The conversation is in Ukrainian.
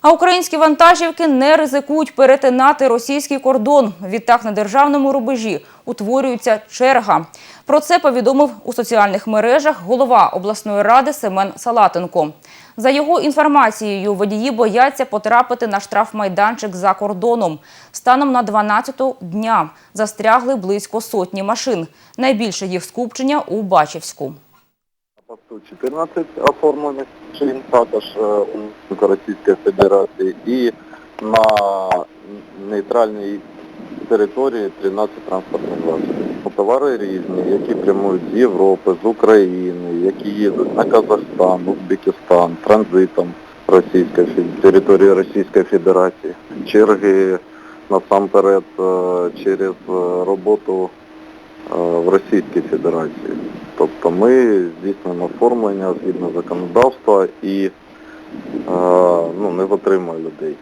А українські вантажівки не ризикують перетинати російський кордон. Відтак на державному рубежі утворюється черга. Про це повідомив у соціальних мережах голова обласної ради Семен Салатенко. За його інформацією, водії бояться потрапити на штрафмайданчик за кордоном. Станом на 12-ту дня застрягли близько сотні машин. Найбільше їх скупчення у Бачівську. посту 14 оформлених чин також е, у Російської Федерації і на нейтральній території 13 транспортних засобів. Товари різні, які прямують з Європи, з України, які їдуть на Казахстан, Узбекистан, транзитом Російської території Російської Федерації. Черги насамперед е, через е, роботу Російській Федерації. Тобто ми здійснюємо оформлення згідно законодавства і е, ну, не затримуємо людей.